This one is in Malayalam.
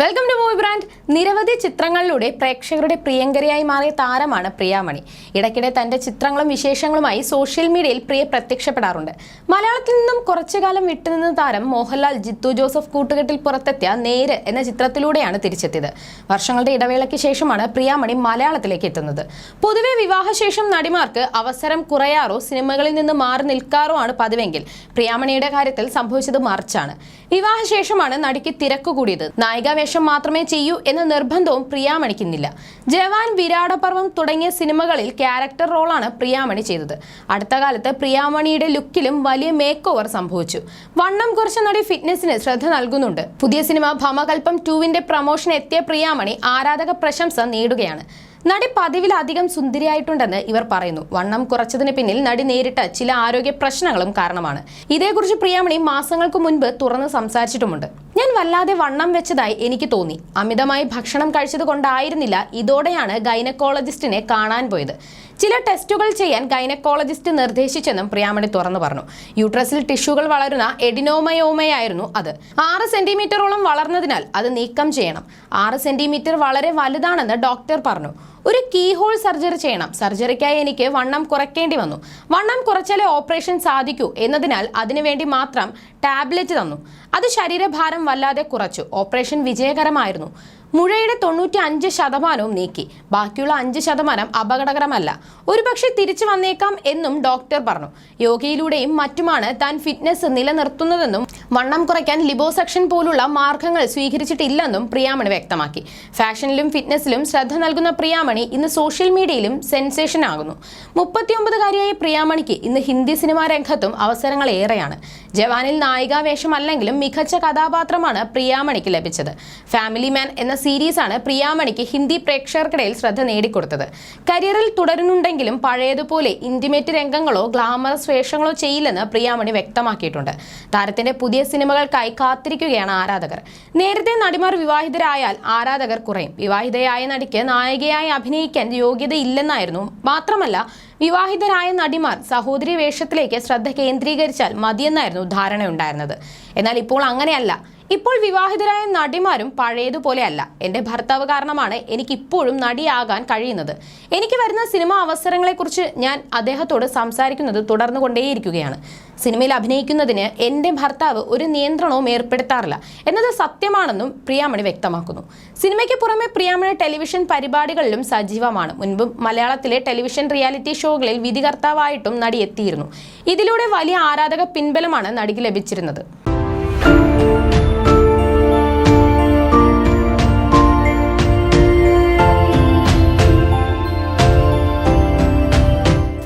വെൽക്കം ടു മൂവി ബ്രാൻഡ് നിരവധി ചിത്രങ്ങളിലൂടെ പ്രേക്ഷകരുടെ പ്രിയങ്കരിയായി മാറിയ താരമാണ് പ്രിയാമണി. ഇടയ്ക്കിടെ തന്റെ ചിത്രങ്ങളും വിശേഷങ്ങളുമായി സോഷ്യൽ മീഡിയയിൽ പ്രിയ പ്രത്യക്ഷപ്പെടാറുണ്ട്. മലയാളത്തിൽ നിന്നും കുറച്ചു കാലം വിട്ടുനിന്ന താരം മോഹൻലാൽ ജിത്തു ജോസഫ് കൂട്ടുകെട്ടിൽ പുറത്തെത്തിയ നേര് എന്ന ചിത്രത്തിലൂടെയാണ് തിരിച്ചെത്തിയത്. വർഷങ്ങളുടെ ഇടവേളയ്ക്ക് ശേഷമാണ് പ്രിയാമണി മലയാളത്തിലേക്ക് എത്തുന്നത്. പൊതുവെ വിവാഹശേഷം നടിമാർക്ക് അവസരം കുറയാറോ സിനിമകളിൽ നിന്ന് മാറി നിൽക്കാറോ ആണ് പതിവെങ്കിൽ പ്രിയാമണിയുടെ കാര്യത്തിൽ സംഭവിച്ചത് മറിച്ചാണ്. വിവാഹശേഷമാണ് നടിക്ക് തിരക്ക് കൂടിയത്. നായികാവേഷം മാത്രമേ ചെയ്യൂ എന്ന നിർബന്ധവും പ്രിയാമണിക്കുന്നില്ല. ജവാൻ വിരാടപർവം തുടങ്ങിയ സിനിമകളിൽ ക്യാരക്ടർ റോളാണ് പ്രിയാമണി ചെയ്തത്. അടുത്ത കാലത്ത് പ്രിയാമണിയുടെ ലുക്കിലും വലിയ മേക്ക് ഓവർ സംഭവിച്ചു. വണ്ണം കുറച്ച നടി ഫിറ്റ്നസിന് ശ്രദ്ധ നൽകുന്നുണ്ട്. പുതിയ സിനിമ ഭമകൽപ്പം ടുവിന്റെ പ്രമോഷൻ എത്തിയ പ്രിയാമണി ആരാധക പ്രശംസ നേടുകയാണ്. നടി പതിവിലധികം സുന്ദരിയായിട്ടുണ്ടെന്ന് ഇവർ പറയുന്നു. വണ്ണം കുറച്ചതിന് പിന്നിൽ നടി നേരിട്ട ചില ആരോഗ്യ പ്രശ്നങ്ങളും കാരണമാണ്. ഇതേക്കുറിച്ച് പ്രിയാമണി മാസങ്ങൾക്ക് മുൻപ് തുറന്ന് സംസാരിച്ചിട്ടുമുണ്ട്. ഞാൻ വല്ലാതെ വണ്ണം വെച്ചതായി എനിക്ക് തോന്നി. അമിതമായി ഭക്ഷണം കഴിച്ചത് കൊണ്ടായിരുന്നില്ല. ഇതോടെയാണ് ഗൈനക്കോളജിസ്റ്റിനെ കാണാൻ പോയത്. ചില ടെസ്റ്റുകൾ ചെയ്യാൻ ഗൈനക്കോളജിസ്റ്റ് നിർദ്ദേശിച്ചെന്നും പ്രിയാമണി തുറന്നു പറഞ്ഞു. യൂട്രസിൽ ടിഷ്യൂകൾ വളരുന്ന എഡിനോമയോമയായിരുന്നു അത്. ആറ് സെന്റിമീറ്ററോളം വളർന്നതിനാൽ അത് നീക്കം ചെയ്യണം. ആറ് സെന്റിമീറ്റർ വളരെ വലുതാണെന്ന് ഡോക്ടർ പറഞ്ഞു. ഒരു കീ ഹോൾ സർജറി ചെയ്യണം. സർജറിക്കായി എനിക്ക് വണ്ണം കുറയ്ക്കേണ്ടി വന്നു. വണ്ണം കുറച്ചാലേ ഓപ്പറേഷൻ സാധിക്കൂ എന്നതിനാൽ അതിനുവേണ്ടി മാത്രം ടാബ്ലറ്റ് തന്നു. അത് ശരീരഭാരം വല്ലാതെ കുറച്ചു. ഓപ്പറേഷൻ വിജയകരമായിരുന്നു. മുഴയുടെ തൊണ്ണൂറ്റി അഞ്ച് ശതമാനവും നീക്കി. ബാക്കിയുള്ള അഞ്ച് ശതമാനം അപകടകരമല്ല. ഒരുപക്ഷെ തിരിച്ചു വന്നേക്കാം എന്നും ഡോക്ടർ പറഞ്ഞു. യോഗയിലൂടെയും മറ്റുമാണ് താൻ ഫിറ്റ്നസ് നിലനിർത്തുന്നതെന്നും വണ്ണം കുറയ്ക്കാൻ ലിബോസെക്ഷൻ പോലുള്ള മാർഗങ്ങൾ സ്വീകരിച്ചിട്ടില്ലെന്നും പ്രിയാമണി വ്യക്തമാക്കി. ഫാഷനിലും ഫിറ്റ്നസിലും ശ്രദ്ധ നൽകുന്ന പ്രിയാമണി ഇന്ന് സോഷ്യൽ മീഡിയയിലും സെൻസേഷൻ ആകുന്നു. മുപ്പത്തിയൊമ്പതുകാരിയായ പ്രിയാമണിക്ക് ഇന്ന് ഹിന്ദി സിനിമാ രംഗത്തും അവസരങ്ങൾ ഏറെയാണ്. ജവാനിൽ നായികാവേഷമല്ലെങ്കിലും മികച്ച കഥാപാത്രമാണ് പ്രിയാമണിക്ക് ലഭിച്ചത്. ഫാമിലി മാൻ എന്ന സീരീസാണ് പ്രിയാമണിക്ക് ഹിന്ദി പ്രേക്ഷകർക്കിടയിൽ ശ്രദ്ധ നേടിക്കൊടുത്തത്. കരിയറിൽ തുടരുന്നുണ്ടെങ്കിലും പഴയതുപോലെ ഇന്റിമേറ്റ് രംഗങ്ങളോ ഗ്ലാമറസ് വേഷങ്ങളോ ചെയ്യില്ലെന്ന് പ്രിയാമണി വ്യക്തമാക്കിയിട്ടുണ്ട്. താരത്തിന്റെ പുതിയ സിനിമകൾക്കായി കാത്തിരിക്കുകയാണ് ആരാധകർ. നേരത്തെ നടിമാർ വിവാഹിതരായാൽ ആരാധകർ കുറയും. വിവാഹിതയായ നടിക്ക് നായികയായി അഭിനയിക്കാൻ യോഗ്യതയില്ലെന്നായിരുന്നു. മാത്രമല്ല വിവാഹിതരായ നടിമാർ സഹോദരി വേഷത്തിലേക്ക് ശ്രദ്ധ കേന്ദ്രീകരിച്ചാൽ മതിയെന്നായിരുന്നു ധാരണയുണ്ടായിരുന്നത്. എന്നാൽ ഇപ്പോൾ അങ്ങനെയല്ല. ഇപ്പോൾ വിവാഹിതരായ നടിമാരും പഴയതുപോലെ അല്ല എന്റെ ഭർത്താവ് കാരണമാണ് എനിക്ക് ഇപ്പോഴും നടിയാകാൻ കഴിയുന്നത്. എനിക്ക് വരുന്ന സിനിമ അവസരങ്ങളെക്കുറിച്ച് ഞാൻ അദ്ദേഹത്തോട് സംസാരിക്കുന്നത് തുടർന്നു കൊണ്ടേയിരിക്കുകയാണ് സിനിമയിൽ അഭിനയിക്കുന്നതിന് എന്റെ ഭർത്താവ് ഒരു നിയന്ത്രണവും ഏർപ്പെടുത്താറില്ല എന്നത് സത്യമാണെന്നും പ്രിയാമണി വ്യക്തമാക്കുന്നു. സിനിമയ്ക്ക് പുറമെ പ്രിയാമണി ടെലിവിഷൻ പരിപാടികളിലും സജീവമാണ്. മുൻപും മലയാളത്തിലെ ടെലിവിഷൻ റിയാലിറ്റി ഷോകളിൽ വിധികർത്താവായിട്ടും നടി എത്തിയിരുന്നു ഇതിലൂടെ വലിയ ആരാധക പിൻബലമാണ് നടിക്ക് ലഭിച്ചിരുന്നത്.